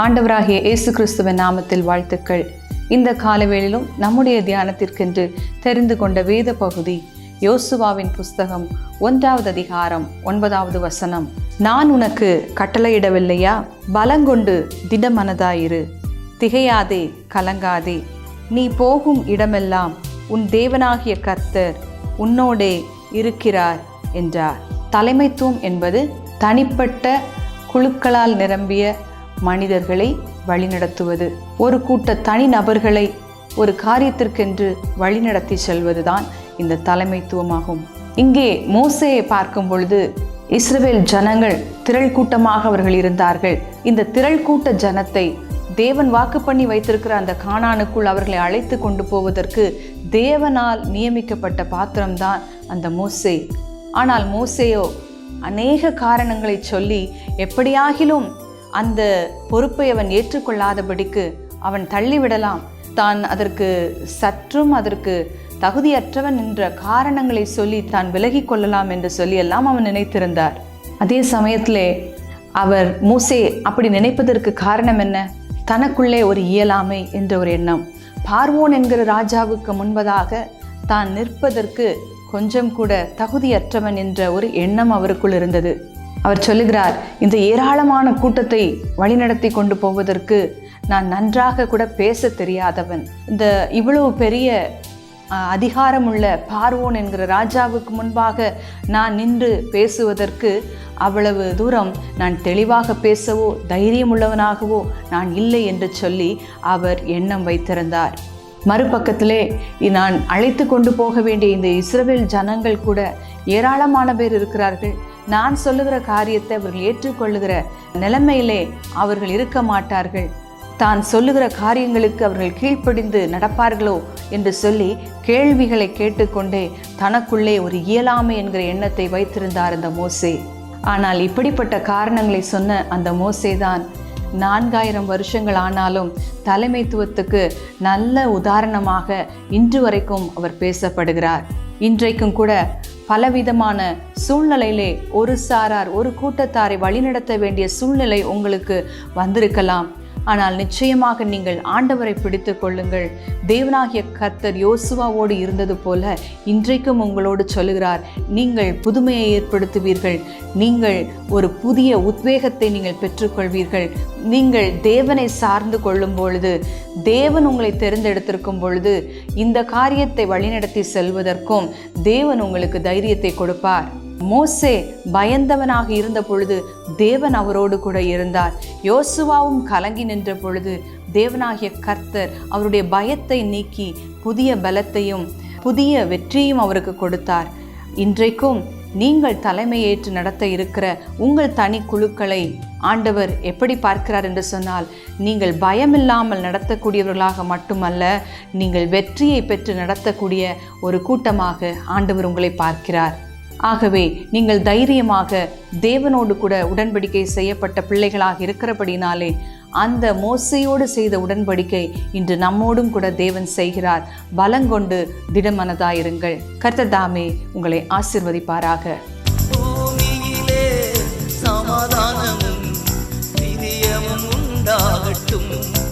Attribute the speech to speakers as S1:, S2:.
S1: ஆண்டவராகிய இயேசு கிறிஸ்துவின் நாமத்தில் வாழ்த்துக்கள். இந்த காலவேளிலும் நம்முடைய தியானத்திற்கென்று தெரிந்து கொண்ட வேத பகுதி யோசுவாவின் புஸ்தகம் ஒன்றாவது அதிகாரம் ஒன்பதாவது வசனம். நான் உனக்கு கட்டளையிடவில்லையா? பலங்கொண்டு திடமனதாயிரு. திகையாதே கலங்காதே. நீ போகும் இடமெல்லாம் உன் தேவனாகிய கர்த்தர் உன்னோடே இருக்கிறார் என்றார். தலைமைத்துவம் என்பது தனிப்பட்ட குழுக்களால் நிரம்பிய மனிதர்களை வழிநடத்துவது. ஒரு கூட்ட தனி நபர்களை ஒரு காரியத்திற்கென்று வழிநடத்தி செல்வதுதான் இந்த தலைமைத்துவமாகும். இங்கே மோசையை பார்க்கும் பொழுது இஸ்ரேல் ஜனங்கள் திரள் கூட்டமாக அவர்கள் இருந்தார்கள். இந்த திரள் கூட்ட ஜனத்தை தேவன் வாக்கு பண்ணி வைத்திருக்கிற அந்த காணானுக்குள் அவர்களை அழைத்து கொண்டு போவதற்கு தேவனால் நியமிக்கப்பட்ட பாத்திரம்தான் அந்த மோசே. ஆனால் மோசேயோ அநேக காரணங்களை சொல்லி எப்படியாகிலும் அந்த பொறுப்பை அவன் ஏற்றுக்கொள்ளாதபடிக்கு அவன் தள்ளிவிடலாம். தான் அதற்கு சற்றும் அதற்கு தகுதியற்றவன் என்ற காரணங்களை சொல்லி தான் விலகி கொள்ளலாம் என்று சொல்லியெல்லாம் அவன் நினைத்திருந்தார். அதே சமயத்திலே அவர் மூசே அப்படி நினைப்பதற்கு காரணம் என்ன? தனக்குள்ளே ஒரு இயலாமை என்ற ஒரு எண்ணம். பார்வோன் என்கிற ராஜாவுக்கு முன்பதாக தான் நிற்பதற்கு கொஞ்சம் கூட தகுதியற்றவன் என்ற ஒரு எண்ணம் அவருக்குள் இருந்தது. அவர் சொல்லுகிறார் இந்த ஏராளமான கூட்டத்தை வழிநடத்தி கொண்டு போவதற்கு நான் நன்றாக கூட பேச தெரியாதவன். இந்த இவ்வளவு பெரிய அதிகாரமுள்ள பார்வோன் என்கிற ராஜாவுக்கு முன்பாக நான் நின்று பேசுவதற்கு அவ்வளவு தூரம் நான் தெளிவாக பேசவோ தைரியமுள்ளவனாகவோ நான் இல்லை என்று சொல்லி அவர் எண்ணம் வைத்திருந்தார். மறுபக்கத்திலே நான் அழைத்து கொண்டு போக வேண்டிய இந்த இஸ்ரவேல் ஜனங்கள் கூட ஏராளமான பேர் இருக்கிறார்கள். நான் சொல்லுகிற காரியத்தை அவர்கள் ஏற்றுக்கொள்ளுகிற நிலைமையிலே அவர்கள் இருக்க மாட்டார்கள். தான் சொல்லுகிற காரியங்களுக்கு அவர்கள் கீழ்ப்படிந்து நடப்பார்களோ என்று சொல்லி கேள்விகளை கேட்டுக்கொண்டே தனக்குள்ளே ஒரு இயலாமை என்கிற எண்ணத்தை வைத்திருந்தார் அந்த மோசே. ஆனால் இப்படிப்பட்ட காரணங்களை சொன்ன அந்த மோசே தான் நான்காயிரம் வருஷங்கள் ஆனாலும் தலைமைத்துவத்துக்கு நல்ல உதாரணமாக இன்று வரைக்கும் அவர் பேசப்படுகிறார். இன்றைக்கும் கூட பலவிதமான சூழ்நிலையிலே ஒரு சாரார் ஒரு கூட்டத்தாரை வழிநடத்த வேண்டிய சூழ்நிலை உங்களுக்கு வந்திருக்கலாம். ஆனால் நிச்சயமாக நீங்கள் ஆண்டவரை பிடித்து கொள்ளுங்கள். தேவனாகிய கர்த்தர் யோசுவாவோடு இருந்தது போல இன்றைக்கும் உங்களோடு சொல்லுகிறார் நீங்கள் புதுமையை ஏற்படுத்துவீர்கள். நீங்கள் ஒரு புதிய உத்வேகத்தை நீங்கள் பெற்றுக்கொள்வீர்கள். நீங்கள் தேவனை சார்ந்து கொள்ளும் பொழுது தேவன் உங்களை தெரிந்தெடுத்திருக்கும் பொழுது இந்த காரியத்தை வழிநடத்தி செல்வதற்கும் தேவன் உங்களுக்கு தைரியத்தை கொடுப்பார். மோசே பயந்தவனாக இருந்த பொழுது தேவன் அவரோடு கூட இருந்தார். யோசுவாவும் கலங்கி நின்ற பொழுது தேவனாகிய கர்த்தர் அவருடைய பயத்தை நீக்கி புதிய பலத்தையும் புதிய வெற்றியும் அவருக்கு கொடுத்தார். இன்றைக்கும் நீங்கள் தலைமையேற்று நடத்த இருக்கிற உங்கள் தனி குழுக்களை ஆண்டவர் எப்படி பார்க்கிறார் என்று சொன்னால் நீங்கள் பயமில்லாமல் நடத்தக்கூடியவர்களாக மட்டுமல்ல நீங்கள் வெற்றியை பெற்று நடத்தக்கூடிய ஒரு கூட்டமாக ஆண்டவர் உங்களை பார்க்கிறார். ஆகவே நீங்கள் தைரியமாக தேவனோடு கூட உடன்படிக்கை செய்யப்பட்ட பிள்ளைகளாக இருக்கிறபடினாலே அந்த மோசையோடு செய்த உடன்படிக்கை இன்று நம்மோடும் கூட தேவன் செய்கிறார். பலங்கொண்டு திடமனதாயிருங்கள். கர்த்ததாமே உங்களை ஆசிர்வதிப்பாராக.
S2: சமாதானமும் உண்டாகட்டும்.